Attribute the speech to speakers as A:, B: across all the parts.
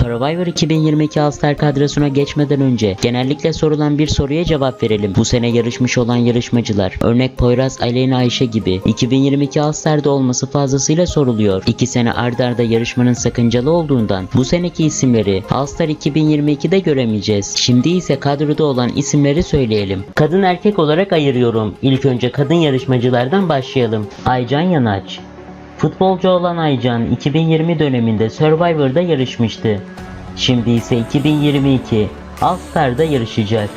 A: Survivor 2022 All-Star kadrosuna geçmeden önce genellikle sorulan bir soruya cevap verelim. Bu sene yarışmış olan yarışmacılar, örnek Poyraz, Aleyna Ayşe gibi 2022 All-Star'da olması fazlasıyla soruluyor. İki sene ardarda arda yarışmanın sakıncalı olduğundan bu seneki isimleri All-Star 2022'de göremeyeceğiz. Şimdi ise kadroda olan isimleri söyleyelim. Kadın erkek olarak ayırıyorum. İlk önce kadın yarışmacılardan başlayalım. Aycan Yanaç, Futbolcu olan Aycan 2020 döneminde Survivor'da yarışmıştı. Şimdi ise 2022 All Star'da yarışacak.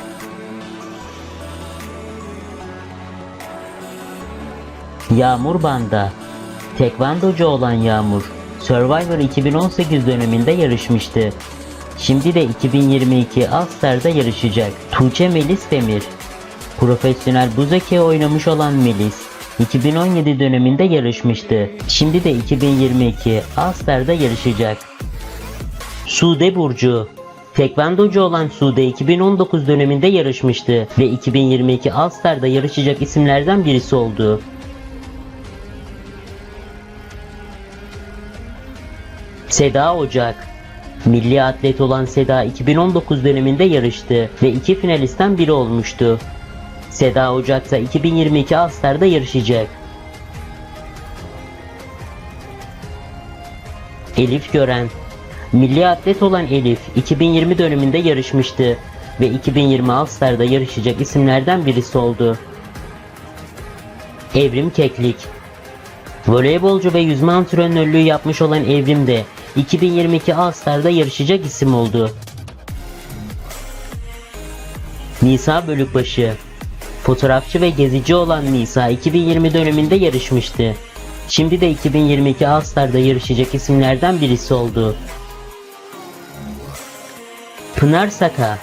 A: Yağmur Banda Tekvandocu olan Yağmur Survivor 2018 döneminde yarışmıştı. Şimdi de 2022 All Star'da yarışacak. Tuğçe Melis Demir Profesyonel buz hokeyi oynamış olan Melis 2017 döneminde yarışmıştı. Şimdi de 2022 All-Star'da yarışacak. Sude Burcu Tekvandocu olan Sude 2019 döneminde yarışmıştı ve 2022 All-Star'da yarışacak isimlerden birisi oldu. Seda Ocak Milli atlet olan Seda 2019 döneminde yarıştı ve iki finalistten biri olmuştu. Seda Ocak'ta 2022 All-Star'da yarışacak. Elif Gören Milli atlet olan Elif 2020 döneminde yarışmıştı ve 2020 All-Star'da yarışacak isimlerden birisi oldu. Evrim Keklik Voleybolcu ve yüzme antrenörlüğü yapmış olan Evrim de 2022 All-Star'da yarışacak isim oldu. Nisa Bölükbaşı Fotoğrafçı ve gezici olan Nisa 2020 döneminde yarışmıştı. Şimdi de 2022 All-Star'da yarışacak isimlerden birisi oldu. Pınar Saka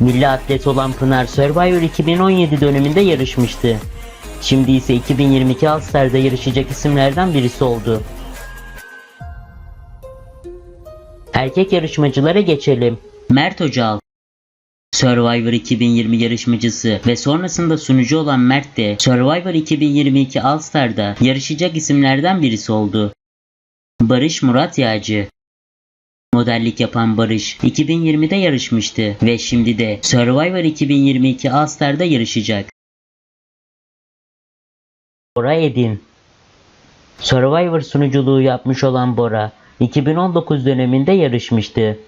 A: Milli atlet olan Pınar Survivor 2017 döneminde yarışmıştı. Şimdi ise 2022 All-Star'da yarışacak isimlerden birisi oldu. Erkek yarışmacılara geçelim. Mert Hocal Survivor 2020 yarışmacısı ve sonrasında sunucu olan Mert de Survivor 2022 All Star'da yarışacak isimlerden birisi oldu. Barış Murat Yağcı Modellik yapan Barış 2020'de yarışmıştı ve şimdi de Survivor 2022 All Star'da yarışacak. Bora Edin Survivor sunuculuğu yapmış olan Bora 2019 döneminde yarışmıştı.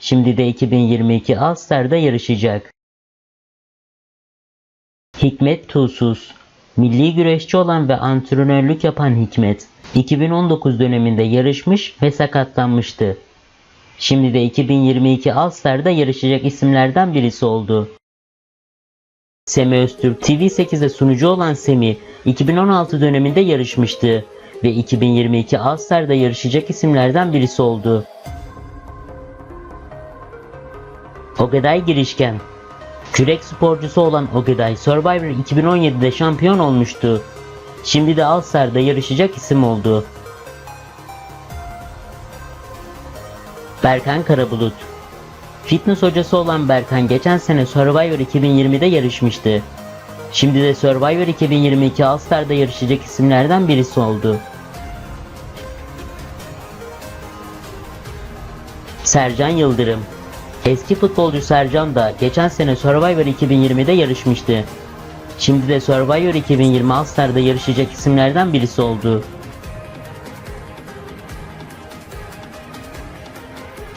A: Şimdi de 2022 All Star'da yarışacak. Hikmet Tuğsuz Milli güreşçi olan ve antrenörlük yapan Hikmet 2019 döneminde yarışmış ve sakatlanmıştı. Şimdi de 2022 All Star'da yarışacak isimlerden birisi oldu. Semi Öztürk TV8'de sunucu olan Semi 2016 döneminde yarışmıştı ve 2022 All Star'da yarışacak isimlerden birisi oldu. Ogeday Girişken Kürek sporcusu olan Ogeday Survivor 2017'de şampiyon olmuştu. Şimdi de All Star'da yarışacak isim oldu. Berkan Karabulut Fitness hocası olan Berkan geçen sene Survivor 2020'de yarışmıştı. Şimdi de Survivor 2022 All Star'da yarışacak isimlerden birisi oldu. Sercan Yıldırım Eski futbolcu Sercan da geçen sene Survivor 2020'de yarışmıştı. Şimdi de Survivor 2020 All Star'da yarışacak isimlerden birisi oldu.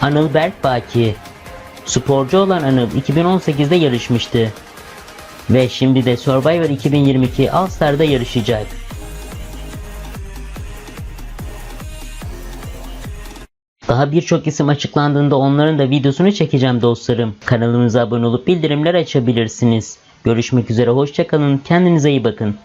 A: Anıl Berkbaki Sporcu olan Anıl 2018'de yarışmıştı. Ve şimdi de Survivor 2022 All Star'da yarışacak. Daha birçok isim açıklandığında onların da videosunu çekeceğim dostlarım. Kanalımıza abone olup bildirimler açabilirsiniz. Görüşmek üzere hoşçakalın kendinize iyi bakın.